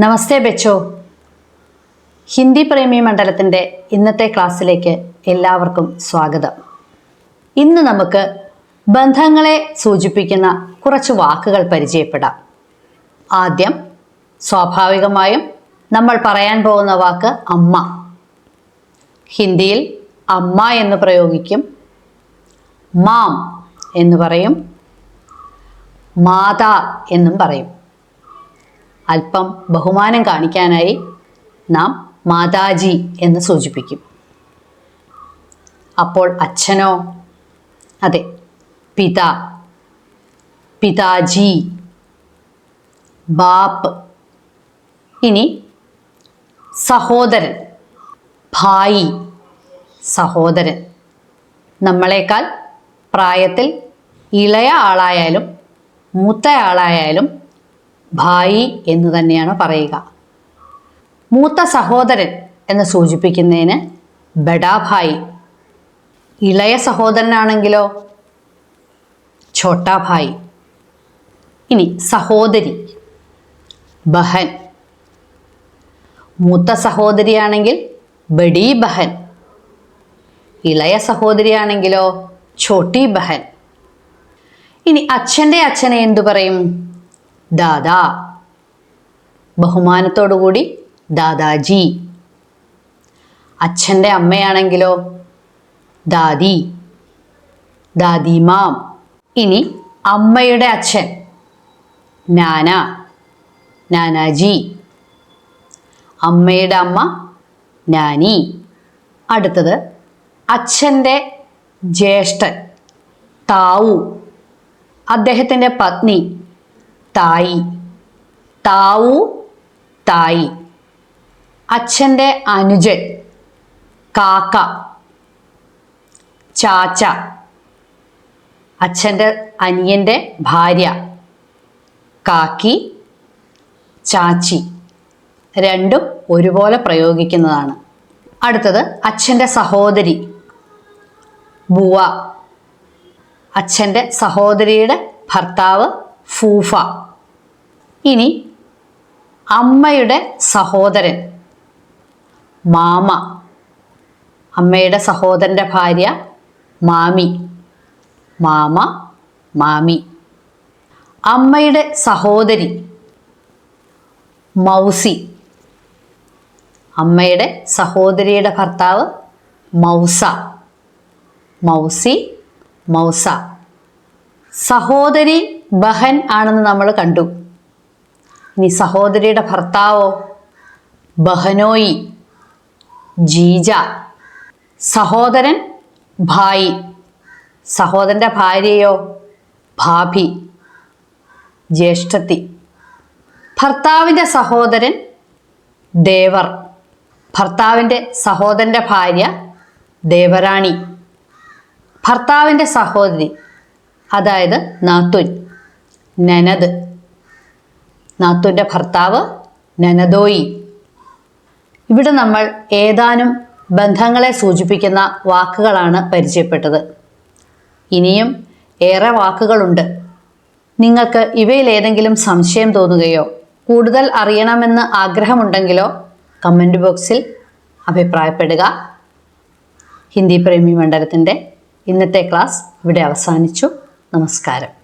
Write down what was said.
നമസ്തേ ബെച്ചോ. ഹിന്ദി പ്രേമി മണ്ഡലത്തിന്റെ ഇന്നത്തെ ക്ലാസ്സിലേക്ക് എല്ലാവർക്കും സ്വാഗതം. ഇന്ന് നമുക്ക് ബന്ധങ്ങളെ സൂചിപ്പിക്കുന്ന കുറച്ച് വാക്കുകൾ പരിചയപ്പെടാം. ആദ്യം സ്വാഭാവികമായും നമ്മൾ പറയാൻ പോകുന്ന വാക്ക് അമ്മ. ഹിന്ദിയിൽ അമ്മ എന്ന് പ്രയോഗിക്കും. മാം എന്ന് പറയും. മാതാ എന്നും പറയും. അല്പം ബഹുമാനം കാണിക്കാനായി നാം മാതാജി എന്ന് സൂചിപ്പിക്കും. അപ്പോൾ അച്ഛനോ? അതെ പിതാ പിതാജി ബാപ്പ് ഇനി സഹോദരൻ ഭായി സഹോദരൻ. നമ്മളെക്കാൾ പ്രായത്തിൽ ഇളയ ആളായാലും മൂത്ത ആളായാലും ഭായി എന്ന് തന്നെയാണ് പറയുക. മൂത്ത സഹോദരൻ എന്ന് സൂചിപ്പിക്കുന്നതിന് ബഡാഭായി ഇളയ സഹോദരനാണെങ്കിലോ? ഛോട്ടാഭായി ഇനി സഹോദരി. ബഹൻ. മൂത്ത സഹോദരിയാണെങ്കിൽ ബഡി ബഹൻ. ഇളയ സഹോദരിയാണെങ്കിലോ ഛോട്ടി ബഹൻ. ഇനി അച്ഛന്റെ അച്ഛനെ എന്തു പറയും? ദാദാ. ബഹുമാനത്തോടുകൂടി ദാദാജി. അച്ഛന്റെ അമ്മയാണെങ്കിലോ? ദാദി. ദാദിമാം. ഇനി അമ്മയുടെ അച്ഛൻ. നാന. നാനാജി. അമ്മയുടെ അമ്മ നാനി. അടുത്തത് അച്ഛന്റെ ജ്യേഷ്ഠൻ താവു. അദ്ദേഹത്തിന്റെ പത്നി തായി. താവു തായി. അച്ഛന്റെ അനുജൻ കാക്ക. ചാച്ച. അച്ഛന്റെ അനിയന്റെ ഭാര്യ കാക്കി. ചാച്ചി. രണ്ടും ഒരുപോലെ പ്രയോഗിക്കുന്നതാണ്. അടുത്തത് അച്ഛന്റെ സഹോദരി ബുവ. അച്ഛന്റെ സഹോദരിയുടെ ഭർത്താവ് ഫൂഫ. ഇനി അമ്മയുടെ സഹോദരൻ മാമ. അമ്മയുടെ സഹോദരന്റെ ഭാര്യ മാമി. മാമ മാമി. അമ്മയുടെ സഹോദരി മൗസി. അമ്മയുടെ സഹോദരിയുടെ ഭർത്താവ് മൗസ. മൗസി മൗസ. സഹോദരി ബഹൻ ആണെന്ന് നമ്മൾ കണ്ടു. ഇനി സഹോദരിയുടെ ഭർത്താവോ? ബഹനോയി. ജീജ. സഹോദരൻ ഭായി. സഹോദരന്റെ ഭാര്യയോ? ഭാഭി. ജ്യേഷ്ഠത്തി. ഭർത്താവിന്റെ സഹോദരൻ ദേവർ. ഭർത്താവിന്റെ സഹോദരന്റെ ഭാര്യ ദേവരാണി. ഭർത്താവിന്റെ സഹോദരി അതായത് നാത്തുൻ നനത് നാത്തുന്റെ ഭർത്താവ് നനദോയി. ഇവിടെ നമ്മൾ ഏതാനും ബന്ധങ്ങളെ സൂചിപ്പിക്കുന്ന വാക്കുകളാണ് പരിചയപ്പെട്ടത്. ഇനിയും ഏറെ വാക്കുകളുണ്ട്. നിങ്ങൾക്ക് ഇവയിൽ ഏതെങ്കിലും സംശയം തോന്നുകയോ കൂടുതൽ അറിയണമെന്ന് ആഗ്രഹമുണ്ടെങ്കിലോ കമന്റ് ബോക്സിൽ അഭിപ്രായപ്പെടുക. ഹിന്ദി പ്രേമി മണ്ഡലത്തിന്റെ ഇന്നത്തെ ക്ലാസ് ഇവിടെ അവസാനിച്ചു. നമസ്കാരം.